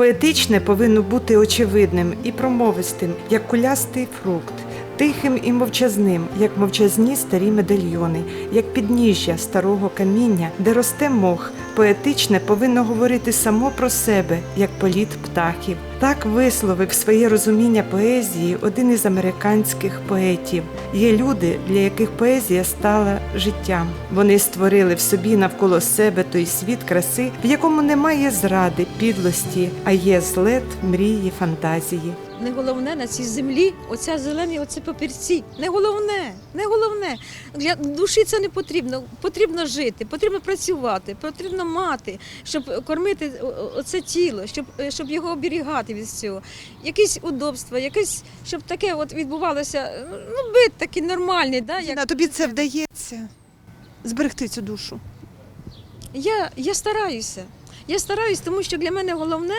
Поетичне повинно бути очевидним і промовистим, як кулястий фрукт, тихим і мовчазним, як мовчазні старі медальйони, як підніжжя старого каміння, де росте мох. Поетичне повинно говорити само про себе, як політ птахів. Так висловив своє розуміння поезії один із американських поетів. Є люди, для яких поезія стала життям. Вони створили в собі навколо себе той світ краси, в якому немає зради, підлості, а є злет, мрії, фантазії. Не головне на цій землі, оця зелені, оце папірці. Не головне, не головне. Для душі це не потрібно. Потрібно жити, потрібно працювати, потрібно мати, щоб кормити о- о- тіло, щоб, е, щоб його оберігати від цього. Якісь удобства, якесь, щоб таке от відбувалося, ну, бит такий нормальний. Да, як... Тобі це вдається зберегти цю душу. Я, я стараюся. Я стараюсь, тому що для мене головне,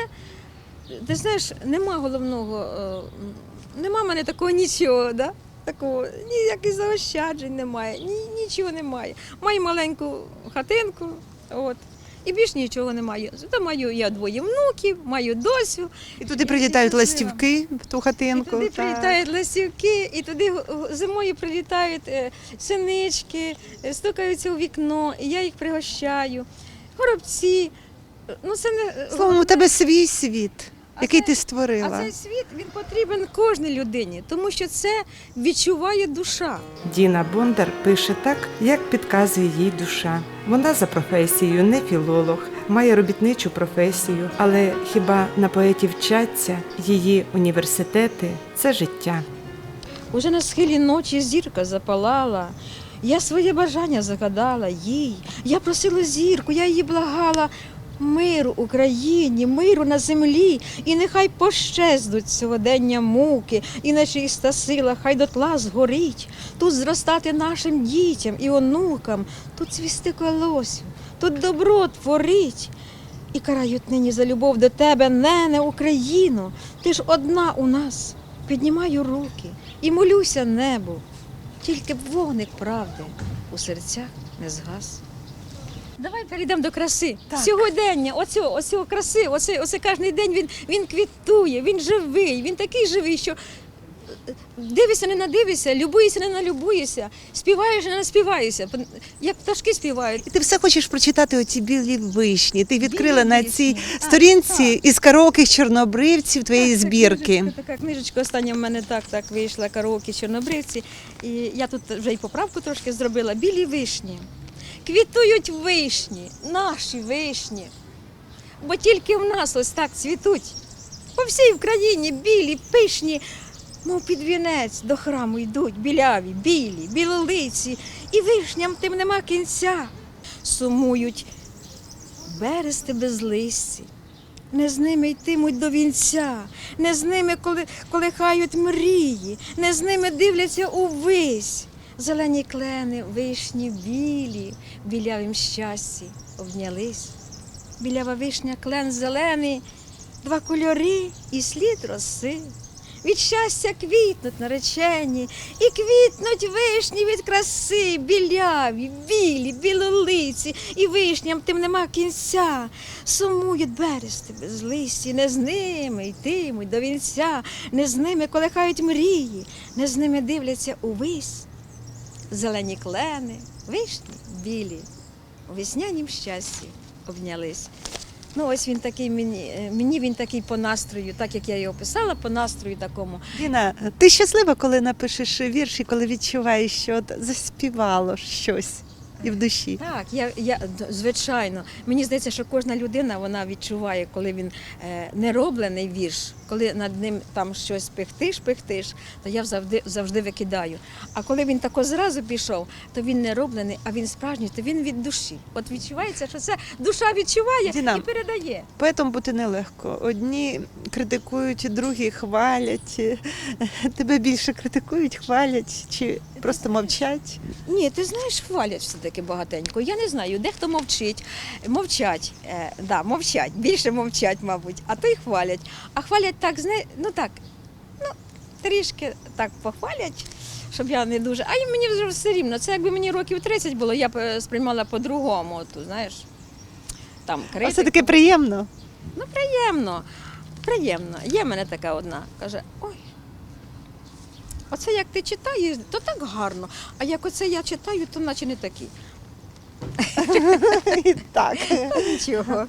ти знаєш, нема головного, е, нема в мене такого нічого, да? такого, ніяких заощаджень немає, ні, нічого немає. Маю маленьку хатинку, от, і більш нічого немає. Зато маю я двоє внуків, маю досю. І туди прилітають ластівки в ту І хатинку. туди так. прилітають ластівки, і туди зимою прилітають е, синички, е, стукаються у вікно, і я їх пригощаю. Горобці. Е, Ну, це не е, Словом, у тебе свій світ, А який це- ти а цей світ він потрібен кожній людині, тому що це відчуває душа. Діна Бондар пише так, як підказує їй душа. Вона за професією не філолог, має робітничу професію, але хіба на поетів вчаться її університети це життя. Уже на схилі ночі зірка запалала. Я своє бажання загадала їй. Я просила зірку, я її благала. Миру Україні, миру на землі, і нехай пощезнуть сьогодення муки, і нечиста сила, хай дотла згорить. Тут зростати нашим дітям і онукам, тут цвісти колосю, тут добро творить. І карають нині за любов до тебе, нене Україно. Ти ж одна у нас. Піднімаю руки і молюся небу. Тільки б вогник правди у серцях не згас. Давай перейдемо до краси. Так. Сьогодення, оцього, оцього краси, оце, оце кожен день він, він квітує, він живий, він такий живий, що е, дивишся, не надивишся, любуєшся, не налюбуєшся, співаєш, не наспіваєшся. Як пташки співають. І ти все хочеш прочитати оці білі вишні. Ти відкрила Білі на вишні. цій Так, сторінці із караоких чорнобривців твоєї Так, це збірки. Книжечка, така книжечка остання в мене так, так вийшла караоке чорнобривці. І я тут вже й поправку трошки зробила. Білі вишні. Квітують вишні, наші вишні. Бо тільки в нас ось так цвітуть. По всій Україні білі, пишні, мов під вінець до храму йдуть біляві, білі, білолиці, і вишням тим нема кінця. Сумують берести без листі. Не з ними йтимуть до вінця, не з ними коли, колихають мрії, не з ними дивляться увись. Зелені клени, вишні білі, в білявім щасті обнялись. Білява вишня, клен зелений, два кольори і слід роси. Від щастя квітнуть наречені, і квітнуть вишні від краси, біляві, білі, білолиці, і вишням тим нема кінця. Сумують берести без листі, не з ними йтимуть до вінця, не з ними колихають мрії, не з ними дивляться увись. Зелені клени, вишні білі, у веснянім щасті обнялись. Ну, ось він такий мені, е, мені він такий по настрою, так як я його писала, по настрою такому. Діна, ти щаслива, коли напишеш вірші, коли відчуваєш, що от заспівало щось і в душі. Так, я, я звичайно. Мені здається, що кожна людина вона відчуває, коли він е, не роблений вірш, коли над ним там щось пихтиш, пихтиш, то я завжди, завжди викидаю. А коли він тако зразу пішов, то він не роблений, а він справжній, то він від душі. От відчувається, що це душа відчуває Діна, і передає. Поетом бути нелегко. Одні критикують, другі хвалять. Тебе більше критикують, хвалять чи просто мовчать. Ні, ти знаєш, хвалять все-таки багатенько. Я не знаю, дехто мовчить, мовчать, е, да, мовчать, більше мовчать, мабуть, а то й хвалять. А хвалять так, зна- ну так, ну, трішки так похвалять, щоб я не дуже. А й мені вже все рівно. Це якби мені років 30 було, я б е, сприймала по-другому, от, знаєш. Там А критику. все таки приємно. приємно. приємно. Є в мене така одна. Каже, ой. Оце як ти читаєш, то так гарно. А як оце я читаю, то наче не такі. Так. Нічого.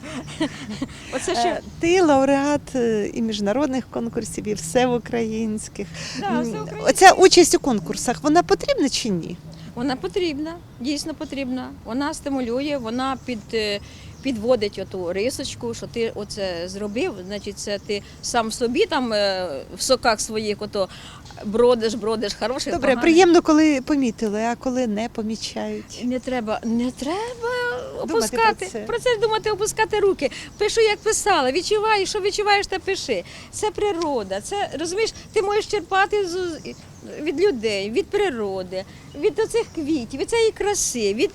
Оце ще Е, Ти лауреат е, і міжнародних конкурсів, і всеукраїнських. Да, М, всеукраїнських. Оця участь у конкурсах, вона потрібна чи ні? Вона потрібна, дійсно потрібна. Вона стимулює, вона під, е, підводить оту рисочку, що ти оце зробив, значить, це ти сам собі там е, в соках своїх ото бродиш, бродиш, хороший. Добре, поганий. приємно, коли помітили, а коли не помічають. Не треба, не треба опускати. про це. Про це думати, опускати руки. Пишу, як писала. Відчуваєш, що відчуваєш, та пиши. Це природа. Це розумієш, ти можеш черпати з- від людей, від природи, від оцих квітів, від цієї краси, від,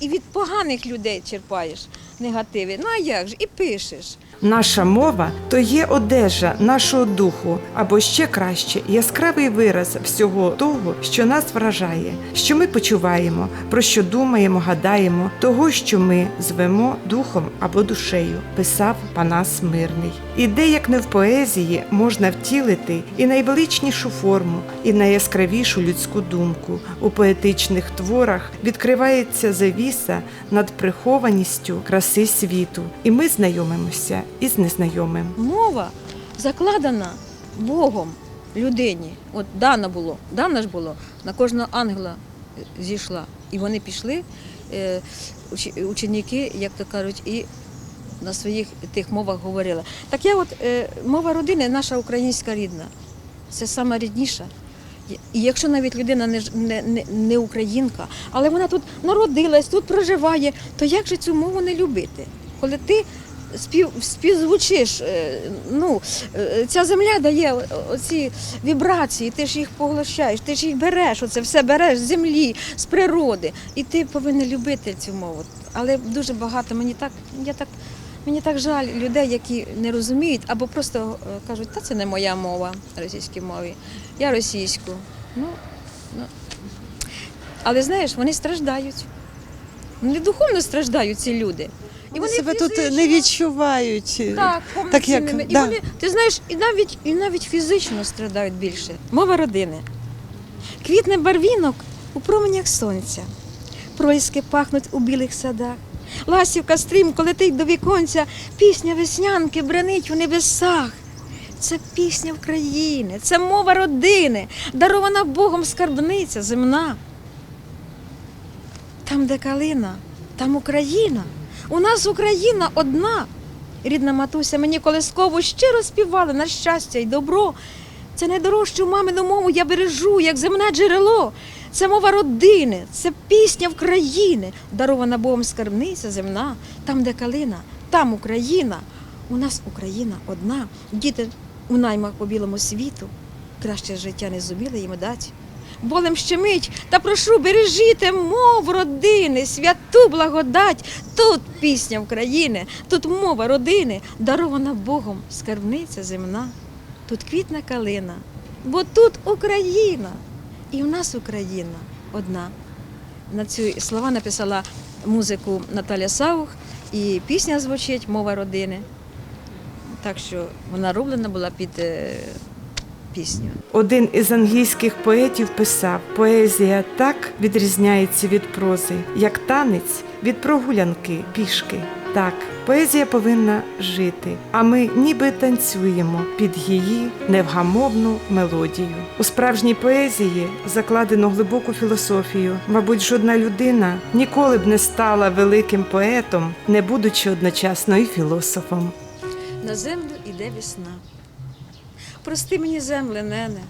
і від поганих людей черпаєш негативи. Ну а як ж? І пишеш. Наша мова то є одежа нашого духу, або ще краще яскравий вираз всього того, що нас вражає, що ми почуваємо, про що думаємо, гадаємо, того, що ми звемо духом або душею, писав Панас Мирний. І де, як не в поезії, можна втілити і найвеличнішу форму, і найяскравішу людську думку. У поетичних творах відкривається завіса над прихованістю краси світу, і ми знайомимося із незнайомим. Мова закладена Богом людині. От дано було, дано ж було, на кожного ангела зійшла. І вони пішли, е, ученики, як то кажуть, і на своїх тих мовах говорили. Так я от е, мова родини наша українська рідна. Це сама рідніша. І якщо навіть людина не, не, не, українка, але вона тут народилась, тут проживає, то як же цю мову не любити? Коли ти спів, співзвучиш, е, ну, е, ця земля дає оці вібрації, ти ж їх поглощаєш, ти ж їх береш, оце все береш з землі, з природи. І ти повинен любити цю мову. Але дуже багато мені так, я так. Мені так жаль людей, які не розуміють, або просто е, кажуть, та це не моя мова російській мові, я російську. Ну, ну. Але знаєш, вони страждають. Вони духовно страждають, ці люди. І вони себе тут не відчувають. так, Так як. І да. вони, ти знаєш, і навіть, і навіть фізично страдають більше. Мова родини. Квітне барвінок у променях сонця. Прольськи пахнуть у білих садах. Ласівка стрімко летить до віконця, пісня веснянки бренить у небесах. Це пісня України, це мова родини, дарована Богом скарбниця земна. Там, де калина, там Україна. У нас Україна одна. Рідна матуся мені колискову щиро співала на щастя й добро. Це найдорожчу мамину мову я бережу, як земне джерело. Це мова родини, це пісня України, дарована Богом скарбниця земна. Там, де калина, там Україна. У нас Україна одна. Діти у наймах по білому світу. Краще життя не зуміли їм дати. Болем щемить, та прошу, бережіте мову родини, святу благодать. Тут пісня України, тут мова родини, дарована Богом, скарбниця земна. Тут квітна калина, бо тут Україна. І в нас Україна одна. На ці слова написала музику Наталя Саух, і пісня звучить Мова родини. Так що вона роблена була під е, пісню. Один із англійських поетів писав: поезія так відрізняється від прози, як танець від прогулянки пішки. Так, поезія повинна жити, а ми ніби танцюємо під її невгамовну мелодію. У справжній поезії закладено глибоку філософію. Мабуть, жодна людина ніколи б не стала великим поетом, не будучи одночасно і філософом. На землю іде весна. Прости мені, земле, нене.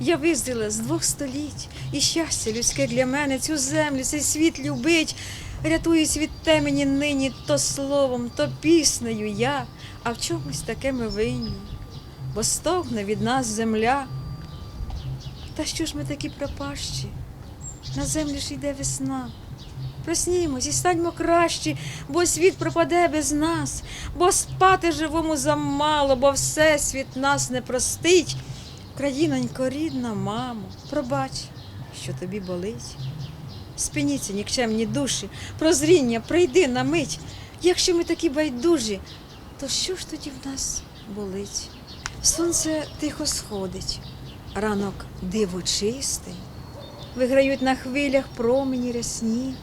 Я виздила з двох століть, і щастя людське для мене цю землю, цей світ любить. Рятуюсь від темені нині то словом, то піснею я, а в чомусь таке ми винні, бо стогне від нас земля. Та що ж ми такі пропащі? На землю ж йде весна. Проснімось і станьмо кращі, бо світ пропаде без нас, бо спати живому замало, бо всесвіт нас не простить. Країнонько рідна, мамо, пробач, що тобі болить. Спиніться, нікчемні душі, прозріння, прийди на мить. Якщо ми такі байдужі, то що ж тоді в нас болить. Сонце тихо сходить, ранок диво чистий, виграють на хвилях промені рясні.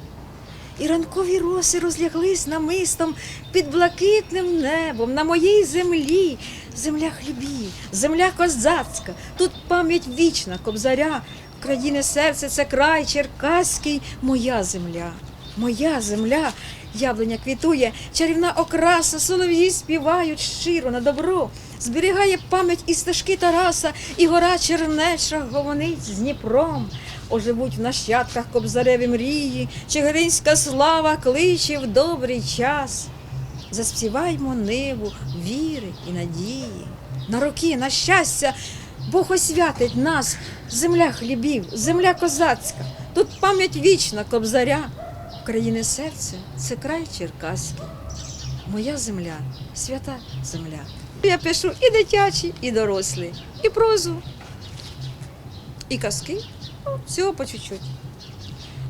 І ранкові роси розляглись намистом під блакитним небом на моїй землі. Земля хлібів, земля козацька, тут пам'ять вічна, кобзаря, країни серце це край черкаський, моя земля, моя земля. Яблуня квітує, чарівна окраса, солов'ї співають щиро на добро. Зберігає пам'ять і стежки Тараса, і гора Чернеча гомонить з Дніпром. Оживуть в нащадках кобзареві мрії, Чигиринська слава кличе в добрий час. Заспіваймо ниву віри і надії. На роки, на щастя, Бог освятить нас, земля хлібів, земля козацька. Тут пам'ять вічна кобзаря. України серце це край черкаський. Моя земля, свята земля. Я пишу і дитячі, і дорослі, і прозу, і казки. Ну, всього по чуть-чуть.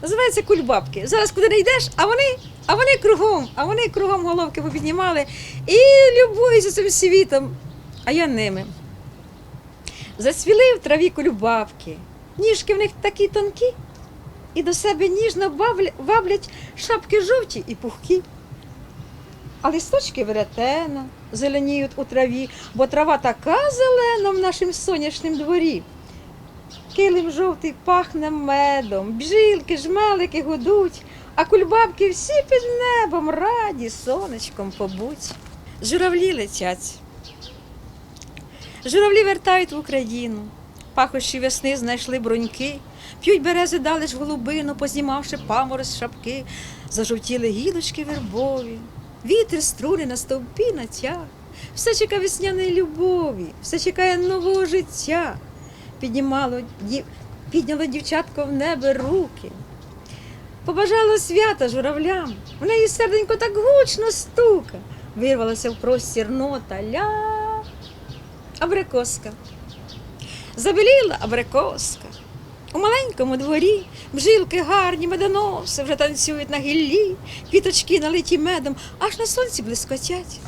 Називається кульбабки. Зараз куди не йдеш, а вони, а вони кругом, а вони кругом головки попіднімали і любуються цим світом, а я ними. Зацвіли в траві кульбабки. Ніжки в них такі тонкі, і до себе ніжно ваблять шапки жовті і пухкі. А листочки веретена зеленіють у траві, бо трава така зелена в нашім сонячнім дворі. Килим жовтий пахне медом, бжілки, жмелики гудуть, а кульбабки всі під небом раді сонечком побуть. Журавлі летять. Журавлі вертають в Україну. Пахощі весни знайшли бруньки, п'ють берези дали ж голубину, познімавши памори з шапки, зажовтіли гілочки вербові, вітер струни на стовпі натяг, все чекає весняної любові, все чекає нового життя. Піднімало, підняло дівчатко в небо руки. Побажало свята журавлям, в неї серденько так гучно стука. Вирвалася в простір нота ля абрикоска. Забеліла абрикоска. У маленькому дворі бжилки гарні, медоноси вже танцюють на гіллі, квіточки налиті медом, аж на сонці блискотять.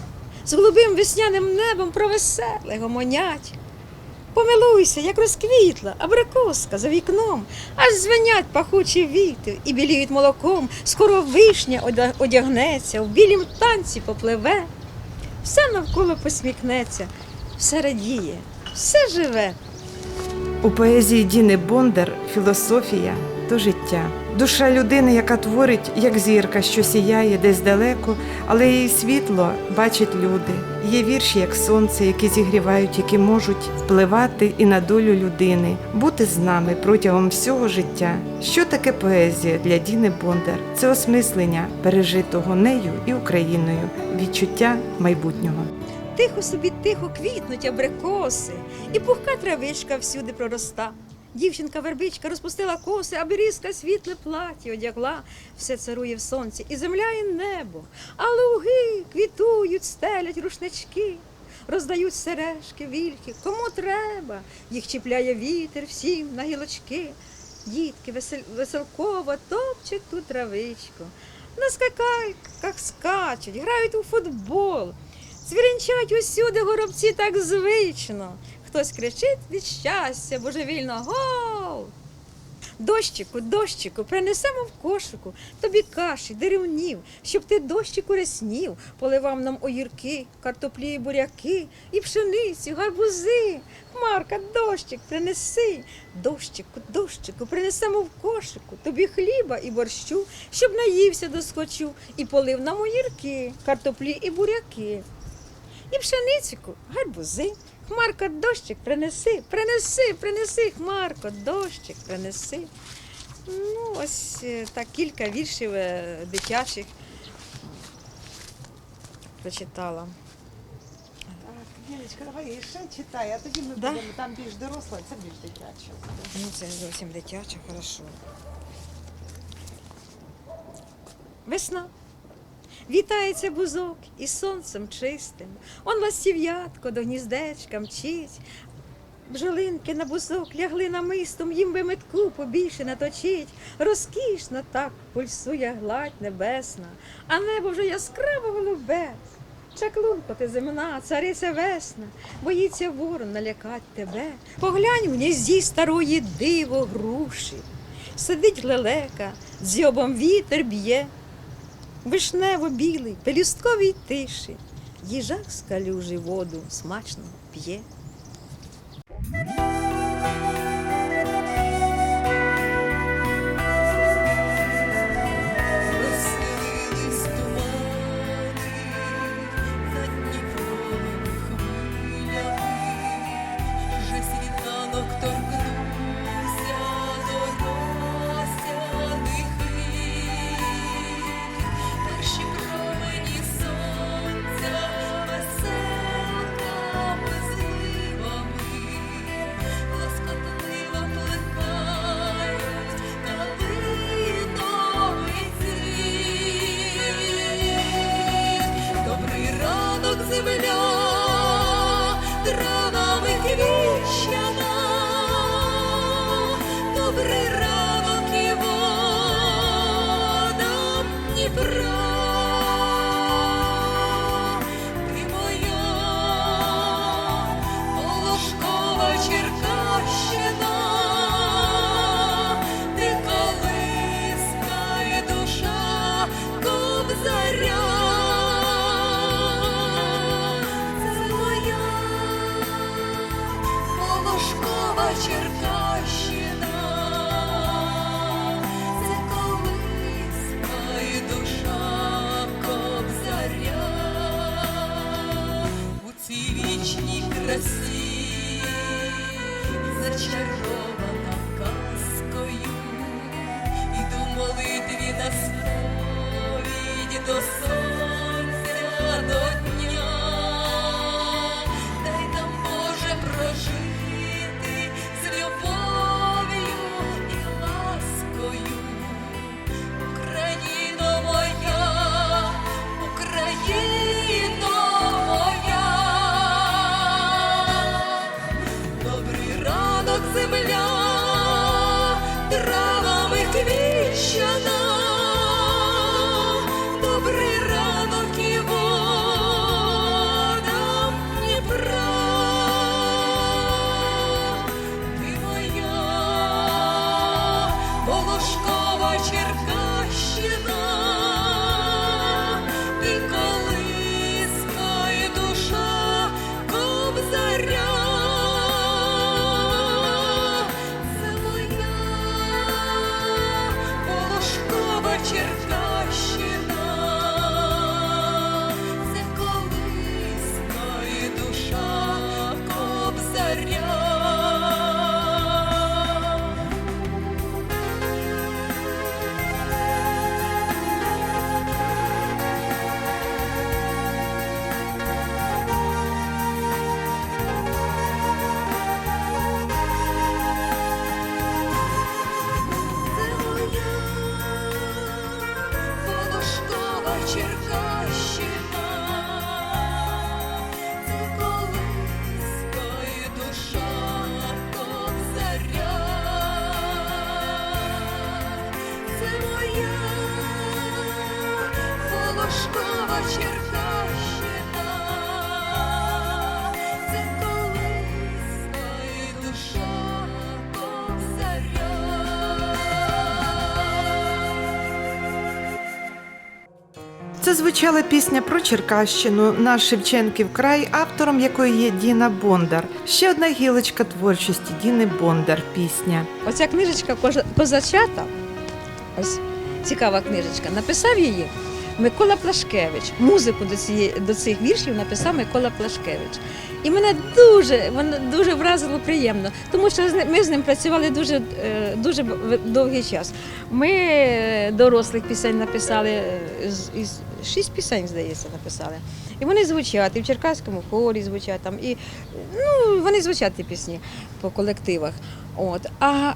З голубим весняним небом про веселе гомонять. Помилуйся, як розквітла, абрикоска за вікном, аж звенять пахучі віти і біліють молоком, скоро вишня одягнеться, в білім танці попливе. Все навколо посміхнеться, все радіє, все живе. У поезії Діни Бондар філософія то життя. Душа людини, яка творить, як зірка, що сіяє десь далеко, але її світло бачать люди. Є вірші, як сонце, які зігрівають, які можуть впливати і на долю людини, бути з нами протягом всього життя. Що таке поезія для Діни Бондар? Це осмислення пережитого нею і Україною, відчуття майбутнього. Тихо собі тихо квітнуть абрикоси, і пухка травичка всюди пророста. Дівчинка вербичка розпустила коси, а берізка світле платі одягла, все царує в сонці, і земля, і небо, а луги квітують, стелять рушнички, роздають сережки, вільки, кому треба, їх чіпляє вітер всім на гілочки. Дітки весел... веселково топчуть ту травичку, на скакалках скачуть, грають у футбол. Цвірінчать усюди горобці так звично. Хтось кричить від щастя, божевільно гол. Дощику, дощику, принесемо в кошику тобі каші, деревнів, щоб ти дощику реснів, поливав нам огірки, картоплі і буряки, і пшеницю, гарбузи. Хмарка, дощик принеси. Дощику, дощику, принесемо в кошику тобі хліба і борщу, щоб наївся досхочу, і полив нам огірки, картоплі і буряки. І пшеницику, гарбузи. Хмарка, дощик принеси, принеси, принеси, Хмарко, дощик принеси. Ну, ось е, так кілька віршів е, дитячих прочитала. Так, Ніночка, давай ще читай, а тоді ми Да? будемо там більш доросла, це більш дитяче. Ну, це зовсім дитяче, хорошо. Весна. Вітається бузок із сонцем чистим. Он ластів'ятко до гніздечка мчить. Бжолинки на бузок лягли намистом, їм би метку побільше наточить. Розкішно так пульсує гладь небесна, а небо вже яскраво голубе. Чаклунко ти земна, цариця весна, боїться ворон налякать тебе. Поглянь в гнізді старої диво груші. Сидить лелека, дзьобом вітер б'є. Вишнево білий, пелюстковій тиші. Їжак з воду смачно п'є. Christmas. Черкащина, Це звучала пісня про Черкащину, наш Шевченків край, автором якої є Діна Бондар. Ще одна гілочка творчості Діни Бондар. Пісня. Оця книжечка «Кожа- Козачата, ось цікава книжечка, написав її Микола Плашкевич. Музику до, цієї, до цих віршів написав Микола Плашкевич. І мене дуже, воно дуже вразило приємно, тому що ми з ним працювали дуже, е, дуже довгий час. Ми е, дорослих пісень написали, е, із, шість пісень, здається, написали. І вони звучать, і в Черкаському хорі звучать там, і ну, вони звучать ті пісні по колективах. От. А,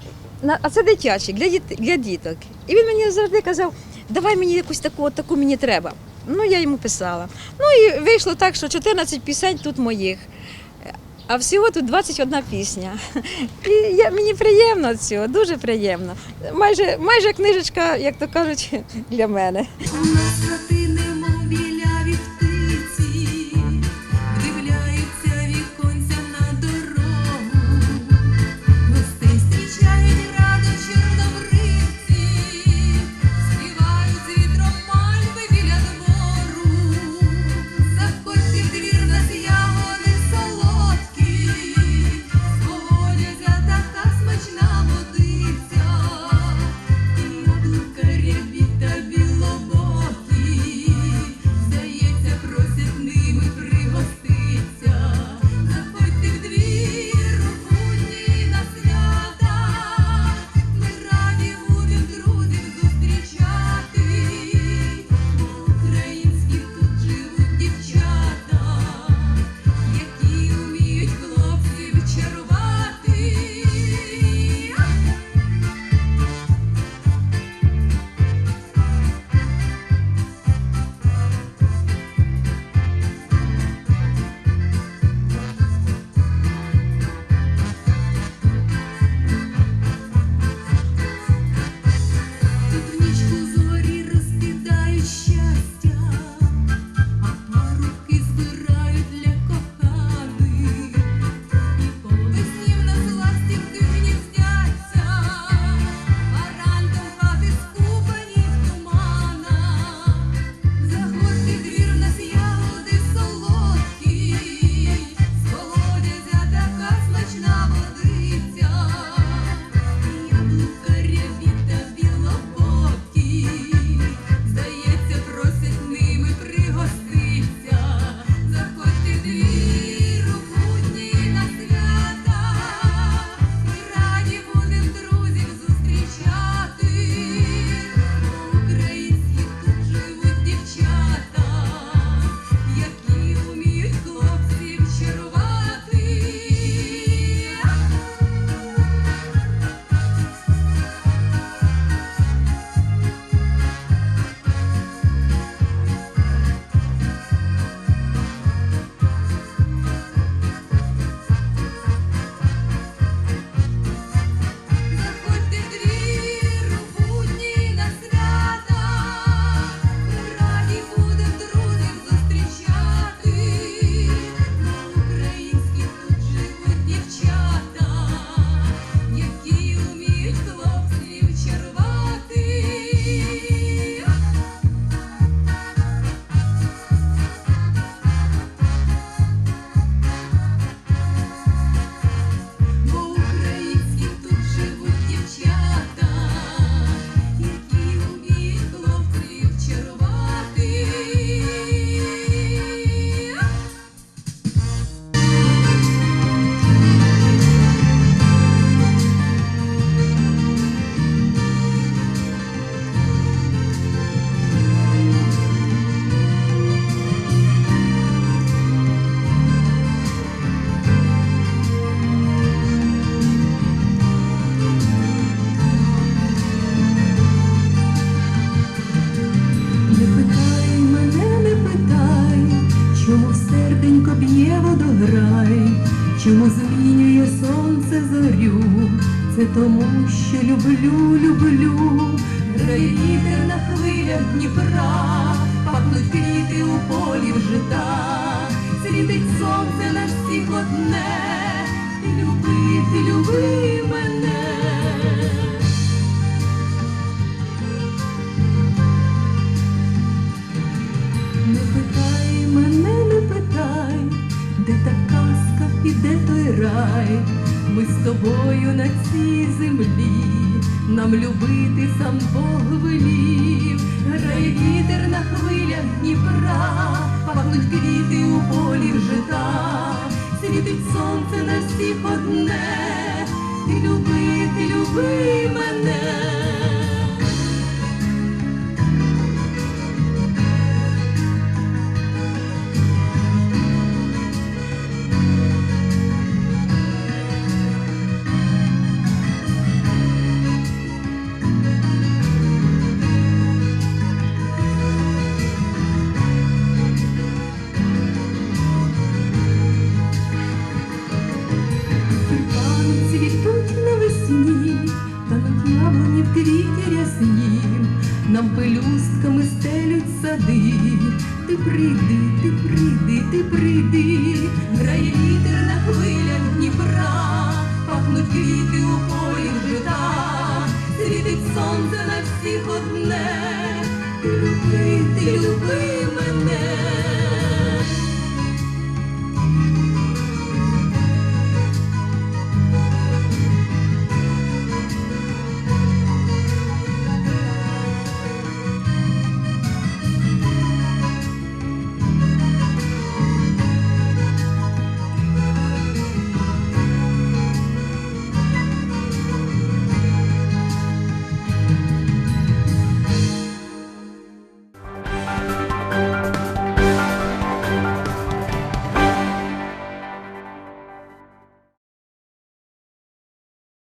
а це дитячі для, діт, для діток. І він мені завжди казав, давай мені якусь таку, таку мені треба. Ну, я йому писала. Ну і вийшло так, що 14 пісень тут моїх. А всього тут 21 пісня. І я, мені приємно цього, дуже приємно. Майже, майже книжечка, як то кажуть, для мене. Це тому, що люблю, люблю, грає на хвилях Дніпра, пахнуть квіти у полі вжита, світить сонце на всіх одне, І любити, люби мене. Ми з тобою на цій землі, нам любити сам Бог велів, грає вітер на хвилях Дніпра, пахнуть квіти у полі жита, світить сонце на всіх одне, ти люби, ти люби